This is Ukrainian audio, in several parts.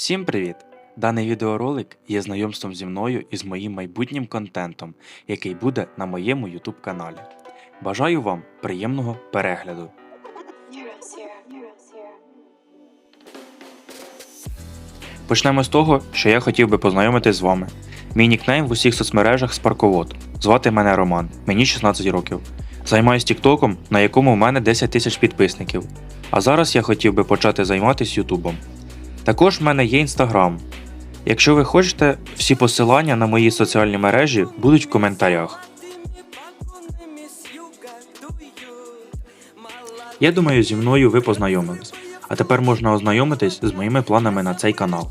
Всім привіт! Даний відеоролик є знайомством зі мною і з моїм майбутнім контентом, який буде на моєму YouTube каналі. Бажаю вам приємного перегляду. Почнемо з того, що я хотів би познайомитись з вами. Мій нікнейм в усіх соцмережах Спарковод. Звати мене Роман, мені 16 років. Займаюсь Тіктоком, на якому в мене 10 тисяч підписників. А зараз я хотів би почати займатися Ютубом. Також в мене є інстаграм. Якщо ви хочете, всі посилання на мої соціальні мережі будуть в коментарях. Я думаю, зі мною ви познайомились. А тепер можна ознайомитись з моїми планами на цей канал.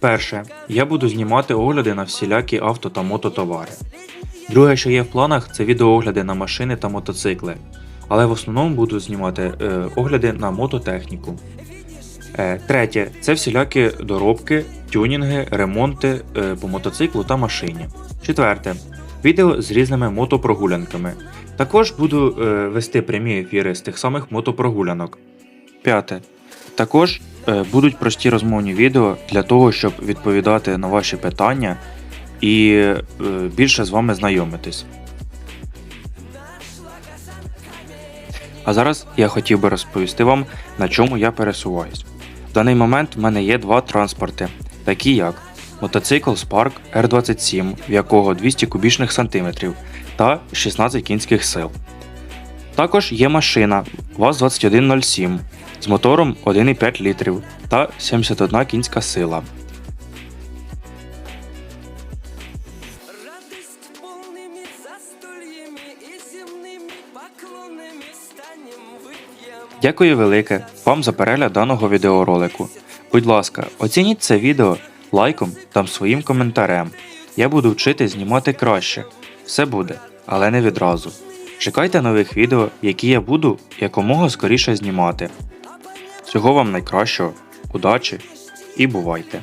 Перше, я буду знімати огляди на всілякі авто та мототовари. Друге, що є в планах, це відеоогляди на машини та мотоцикли. Але в основному буду знімати е, огляди на мототехніку. Е, третє, це всілякі доробки, тюнінги, ремонти е, по мотоциклу та машині. Четверте, відео з різними мотопрогулянками. Також буду е, вести прямі ефіри з тих самих мотопрогулянок. П'яте. Також будуть прості розмовні відео для того, щоб відповідати на ваші питання і більше з вами знайомитись. А зараз я хотів би розповісти вам, на чому я пересуваюсь. В даний момент в мене є два транспорти, такі як мотоцикл Spark R27, в якого 200 кубічних сантиметрів та 16 кінських сил. Також є машина ВАЗ-2107 з мотором 1,5 літрів та 71 кінська сила. Радость полными застольями и земными поклонами станем выпьем. Дякую велике вам за перегляд даного відеоролику. Будь ласка, оцініть це відео лайком та своїм коментарем. Я буду вчити знімати краще. Все буде, але не відразу. Чекайте нових відео, які я буду якомога скоріше знімати. Всього вам найкращого, удачі і бувайте!